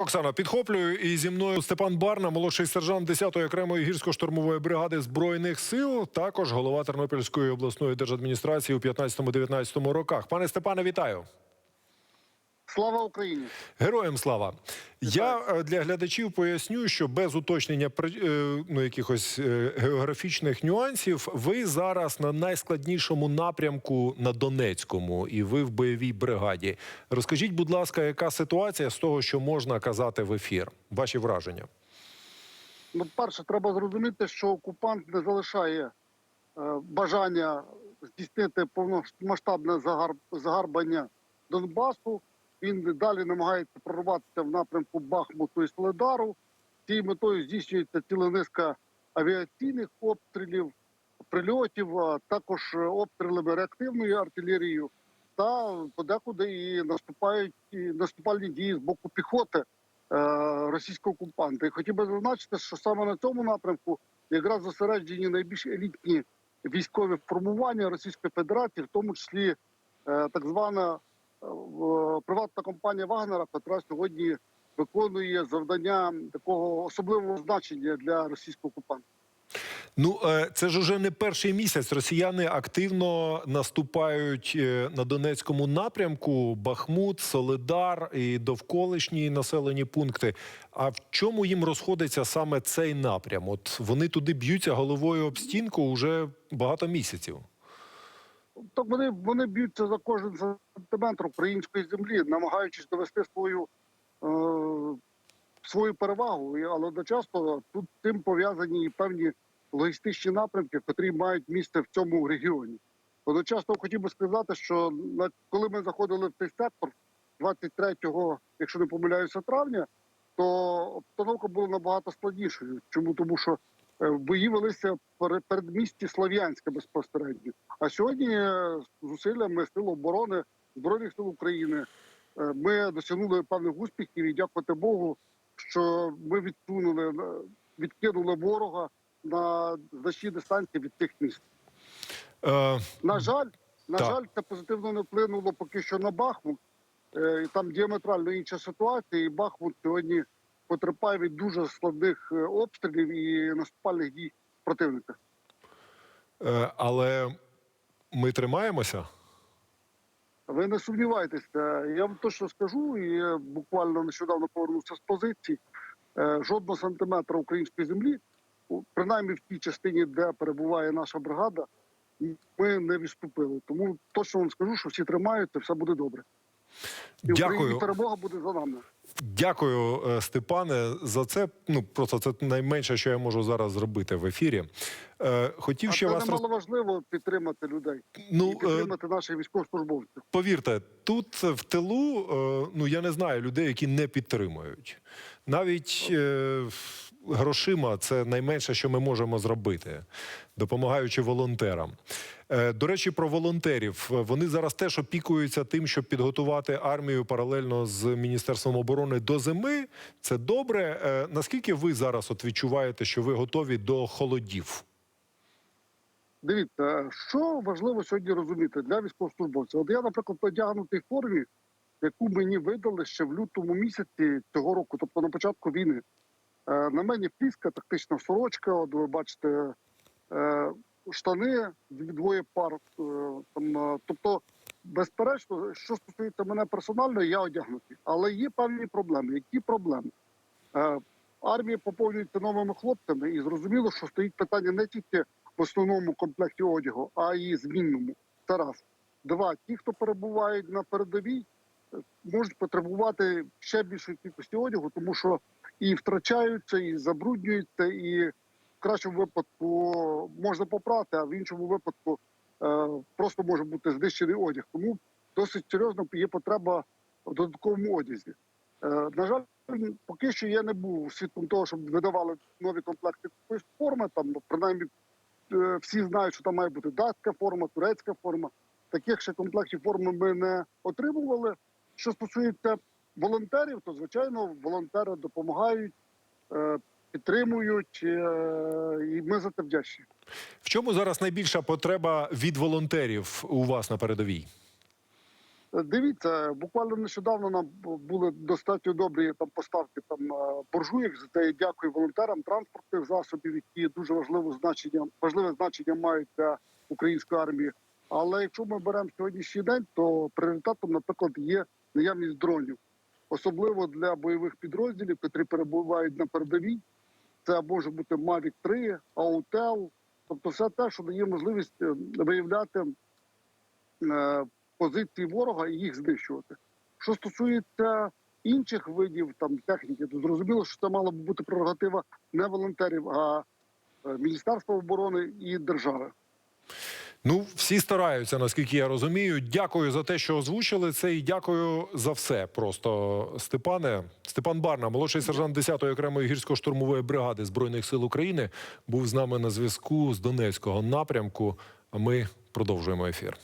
Оксана, підхоплюю і зі мною Степан Барна, молодший сержант 10-ї окремої гірсько-штурмової бригади збройних сил, також голова Тернопільської обласної держадміністрації у 15-19 роках. Пане Степане, вітаю. Слава Україні! Героям слава! Я е, для глядачів поясню, що без уточнення е, ну, якихось е, географічних нюансів, ви зараз на найскладнішому напрямку на Донецькому, і ви в бойовій бригаді. Розкажіть, будь ласка, яка ситуація з того, що можна казати в ефір? Ваші враження? Ну, перше, треба зрозуміти, що окупант не залишає е, бажання здійснити повномасштабне загар... загарбання Донбасу. Він далі намагається прорватися в напрямку Бахмуту і Соледару. Цією метою здійснюється ціла низка авіаційних обстрілів, прильотів, а також обстрілами реактивною артилерією. Та подекуди і наступають і наступальні дії з боку піхоти е, російського окупанта. І хотів би зазначити, що саме на цьому напрямку якраз зосереджені найбільш елітні військові формування Російської Федерації, в тому числі е, так звана е, приватна компанія Вагнера, яка сьогодні виконує завдання такого особливого значення для російського окупанта. Ну, е, це ж уже не перший місяць. Росіяни активно наступають е, на Донецькому напрямку: Бахмут, Солидар і довколишні населені пункти. А в чому їм розходиться саме цей напрям? От вони туди б'ються головою об стінку вже багато місяців. Так вони, вони б'ються за кожен сантиметр української землі, намагаючись довести свою, е, свою перевагу. Але одночасно тут з цим пов'язані і певні логістичні напрямки, які мають місце в цьому регіоні. Одночасно хотів би сказати, що коли ми заходили в цей сектор 23-го, якщо не помиляюся, травня, то обстановка була набагато складнішою. Чому? Тому що бої велися в передмісті Слов'янське безпосередньо. А сьогодні е, зусиллями сил оборони збройних сил України е, ми досягнули певних успіхів і дякувати Богу, що ми відсунули е, відкинули ворога на значні дистанції від тих міст. Е, На жаль, на Так. жаль, це позитивно не вплинуло поки що на Бахмут. Там діаметрально інша ситуація, і Бахмут сьогодні потерпає від дуже складних е, обстрілів і наступальних дій противника. е, але ми тримаємося. Ви не сумнівайтеся, я вам точно скажу, і буквально нещодавно повернувся з позиції. Е, Жодного сантиметра української землі, принаймні в тій частині, де перебуває наша бригада, ми не відступили. Тому точно вам скажу, що всі тримаються, все буде добре. І Дякую. Перемога буде за нами. Дякую, е, Степане, за це. Ну просто це найменше, що я можу зараз зробити в ефірі. Е, Хотів А ще це вас роз... важливо підтримати людей ну, і е, підтримати наших військовослужбовців. Повірте, тут в тилу, е, ну я не знаю людей, які не підтримують. Навіть е, грошима це найменше, що ми можемо зробити, допомагаючи волонтерам. Е, До речі, про волонтерів. Вони зараз теж опікуються тим, щоб підготувати армію паралельно з Міністерством оборони до зими. Це добре. Е, Наскільки ви зараз от відчуваєте, що ви готові до холодів? Дивіться, що важливо сьогодні розуміти для військовослужбовців. От я, наприклад, одягнутий формі, яку мені видали ще в лютому місяці цього року, тобто на початку війни. Е, На мені фліска, тактична сорочка. От ви бачите е, штани, двоє пар. е, тобто, безперечно, що стосується мене персонально, я одягнутий. Але є певні проблеми. Які проблеми? Армія поповнюється новими хлопцями, і зрозуміло, що стоїть питання не тільки в основному комплекті одягу, а й змінному. Це раз. Два. Ті, хто перебувають на передовій, можуть потребувати ще більшої кількості одягу, тому що і втрачаються, і забруднюються, і в кращому випадку можна попрати, а в іншому випадку е, просто може бути знищений одяг. Тому досить серйозно є потреба в додатковому одязі. Е, на жаль, поки що я не був свідком того, щоб видавали нові комплекти якоїсь форми. Там ну, принаймні е, всі знають, що там має бути датська форма, турецька форма. Таких ще комплектів форми ми не отримували. Що стосується волонтерів, то звичайно волонтери допомагають, е, підтримують, е, і ми за це вдячні. В чому зараз найбільша потреба від волонтерів у вас на передовій? Е, Дивіться, буквально нещодавно нам були достатньо добрі там поставки там буржуїв. За це я дякую волонтерам транспортних засобів, які дуже важливе значення, важливе значення мають для української армії. Але якщо ми беремо сьогоднішній день, то пріоритетом, наприклад, є наявність дронів, особливо для бойових підрозділів, які перебувають на передовій. Це може бути Mavic 3, Autel, тобто все те, що дає можливість е, виявляти е, позиції ворога і їх знищувати. Що стосується інших видів там техніки, то зрозуміло, що це мала б бути прерогатива не волонтерів, а е, Міністерства оборони і держави. Ну, всі стараються, наскільки я розумію. Дякую за те, що озвучили це, і дякую за все. Просто Степане. Степан Барна, молодший сержант 10-ї окремої гірсько-штурмової бригади збройних сил України, був з нами на зв'язку з Донецького напрямку. А ми продовжуємо ефір.